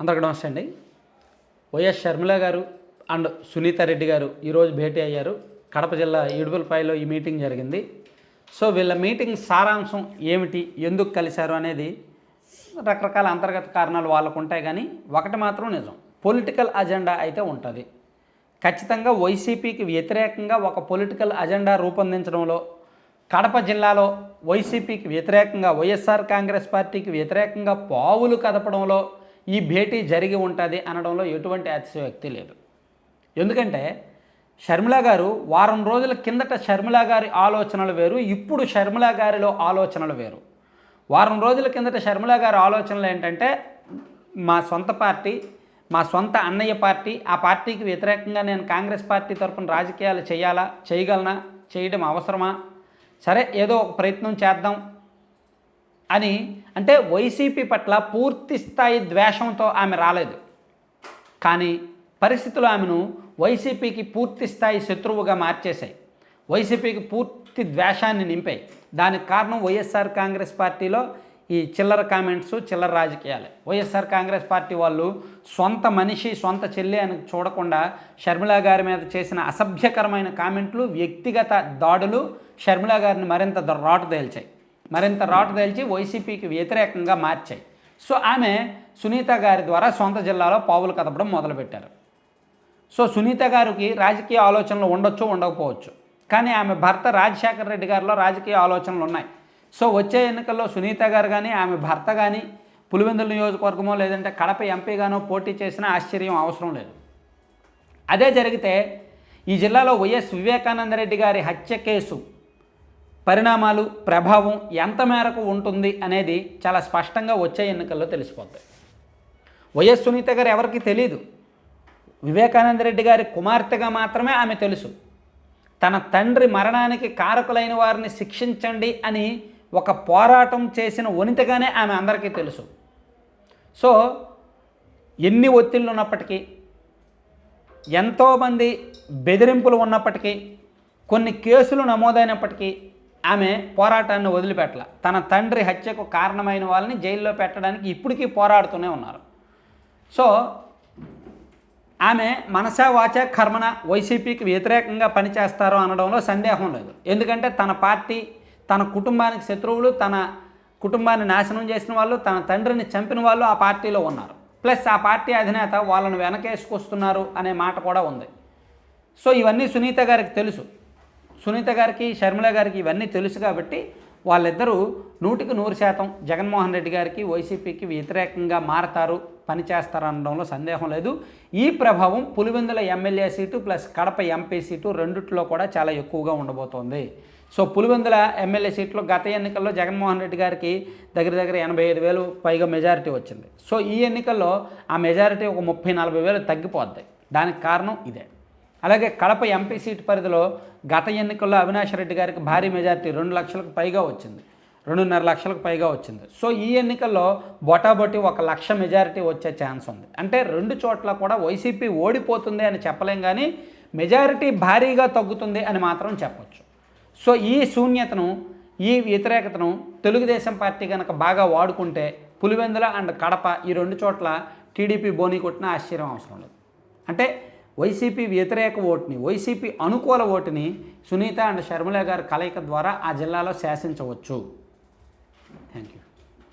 అందరికీ నమస్తే అండి. వైఎస్ షర్మిల గారు అండ్ సునీత రెడ్డి గారు ఈరోజు భేటీ అయ్యారు. కడప జిల్లా ఇడుపులపాయలో ఈ మీటింగ్ జరిగింది. సో వీళ్ళ మీటింగ్ సారాంశం ఏమిటి ఎందుకు కలిశారు అనేది రకరకాల అంతర్గత కారణాలు వాళ్ళకు ఉంటాయి కానీ ఒకటి మాత్రం నిజం పొలిటికల్ అజెండా అయితే ఉంటుంది. ఖచ్చితంగా వైసీపీకి వ్యతిరేకంగా ఒక పొలిటికల్ అజెండా రూపొందించడంలో కడప జిల్లాలో వైసీపీకి వ్యతిరేకంగా వైఎస్ఆర్ కాంగ్రెస్ పార్టీకి వ్యతిరేకంగా పావులు కదపడంలో ఈ భేటీ జరిగి ఉంటుంది అనడంలో ఎటువంటి అతిశయోక్తి లేదు. ఎందుకంటే షర్మిల గారు వారం రోజుల కిందట షర్మిల గారి ఆలోచనలు వేరు ఇప్పుడు షర్మిల గారిలో ఆలోచనలు వేరు. వారం రోజుల కిందట షర్మిల గారి ఆలోచనలు ఏంటంటే మా సొంత పార్టీ మా సొంత అన్నయ్య పార్టీ ఆ పార్టీకి వ్యతిరేకంగా నేను కాంగ్రెస్ పార్టీ తరపున రాజకీయాలు చేయాలా చేయగలనా చేయడం అవసరమా? సరే ఏదో ఒక ప్రయత్నం చేద్దాం అని అంటే వైసీపీ పట్ల పూర్తి స్థాయి ద్వేషంతో ఆమె రాలేదు. కానీ పరిస్థితులు ఆమెను వైసీపీకి పూర్తి స్థాయి శత్రువుగా మార్చేశాయి. వైసీపీకి పూర్తి ద్వేషాన్ని నింపాయి. దానికి కారణం వైఎస్ఆర్ కాంగ్రెస్ పార్టీలో ఈ చిల్లర కామెంట్స్ చిల్లర రాజకీయాలే. వైఎస్ఆర్ కాంగ్రెస్ పార్టీ వాళ్ళు సొంత మనిషి సొంత చెల్లి అని చూడకుండా షర్మిల గారి మీద చేసిన అసభ్యకరమైన కామెంట్లు వ్యక్తిగత దాడులు షర్మిల గారిని మరింత ద- రాటు తేల్చాయి. మరింత రాటు తేల్చి వైసీపీకి వ్యతిరేకంగా మార్చాయి. సో ఆమె సునీత గారి ద్వారా సొంత జిల్లాలో పావులు కదపడం మొదలుపెట్టారు. సో సునీత గారికి రాజకీయ ఆలోచనలు ఉండొచ్చు ఉండకపోవచ్చు. కానీ ఆమె భర్త రాజశేఖర రెడ్డి గారిలో రాజకీయ ఆలోచనలు ఉన్నాయి. సో వచ్చే ఎన్నికల్లో సునీత గారు కానీ ఆమె భర్త కానీ పులివెందుల నియోజకవర్గమో లేదంటే కడప ఎంపీగానో పోటీ చేసినా ఆశ్చర్యం అవసరం లేదు. అదే జరిగితే ఈ జిల్లాలో వైఎస్ వివేకానంద రెడ్డి గారి హత్య కేసు పరిణామాలు ప్రభావం ఎంత మేరకు ఉంటుంది అనేది చాలా స్పష్టంగా వచ్చే ఎన్నికల్లో తెలిసిపోతాయి. వైఎస్ సునీత గారు ఎవరికి తెలియదు వివేకానంద రెడ్డి గారి కుమార్తెగా మాత్రమే ఆమె తెలుసు. తన తండ్రి మరణానికి కారకులైన వారిని శిక్షించండి అని ఒక పోరాటం చేసిన వనితగానే ఆమె అందరికీ తెలుసు. సో ఎన్ని ఒత్తిళ్ళు ఉన్నప్పటికీ ఎంతోమంది బెదిరింపులు ఉన్నప్పటికీ కొన్ని కేసులు నమోదైనప్పటికీ ఆమె పోరాటాన్ని వదిలిపెట్టల. తన తండ్రి హత్యకు కారణమైన వాళ్ళని జైల్లో పెట్టడానికి ఇప్పటికీ పోరాడుతూనే ఉన్నారు. సో ఆమె మనసా వాచ కర్మన వైసీపీకి వ్యతిరేకంగా పనిచేస్తారు అనడంలో సందేహం లేదు. ఎందుకంటే తన పార్టీ తన కుటుంబానికి శత్రువులు తన కుటుంబాన్ని నాశనం చేసిన వాళ్ళు తన తండ్రిని చంపిన వాళ్ళు ఆ పార్టీలో ఉన్నారు. ప్లస్ ఆ పార్టీ అధినేత వాళ్ళను వెనకేసుకొస్తున్నారు అనే మాట కూడా ఉంది. సో ఇవన్నీ సునీత గారికి తెలుసు. సునీత గారికి షర్మిల గారికి ఇవన్నీ తెలుసు కాబట్టి వాళ్ళిద్దరూ నూటికి నూరు శాతం జగన్మోహన్ రెడ్డి గారికి వైసీపీకి వ్యతిరేకంగా మారతారు పనిచేస్తారనడంలో సందేహం లేదు. ఈ ప్రభావం Pulivendula MLA seat plus Kadapa MP seat రెండిట్లో కూడా చాలా ఎక్కువగా ఉండబోతోంది. సో పులివెందుల ఎమ్మెల్యే సీట్లో గత ఎన్నికల్లో జగన్మోహన్ రెడ్డి గారికి దగ్గర దగ్గర ఎనభై ఐదు వేలు పైగా మెజారిటీ వచ్చింది. సో ఈ ఎన్నికల్లో ఆ మెజారిటీ ఒక ముప్పై నలభై వేలు తగ్గిపోద్ది. దానికి కారణం ఇదే. అలాగే కడప ఎంపీ సీటు పరిధిలో గత ఎన్నికల్లో అవినాష్ రెడ్డి గారికి భారీ మెజారిటీ రెండు లక్షలకు పైగా వచ్చింది. రెండున్నర లక్షలకు పైగా వచ్చింది. సో ఈ ఎన్నికల్లో బొటాబొటి ఒక లక్ష మెజారిటీ వచ్చే ఛాన్స్ ఉంది. అంటే రెండు చోట్ల కూడా వైసీపీ ఓడిపోతుంది అని చెప్పలేం కానీ మెజారిటీ భారీగా తగ్గుతుంది అని మాత్రం చెప్పొచ్చు. సో ఈ శూన్యతను ఈ వ్యతిరేకతను తెలుగుదేశం పార్టీ కనుక బాగా వాడుకుంటే పులివెందుల అండ్ కడప ఈ రెండు చోట్ల టీడీపీ బోని కొట్టిన ఆశ్చర్యం అవసరం లేదు. అంటే వైసీపీ వ్యతిరేక ఓటుని వైసీపీ అనుకూల ఓటుని సునీత అండ్ షర్మిల గారి కలయిక ద్వారా ఆ జిల్లాలో శాసించవచ్చు. Thank you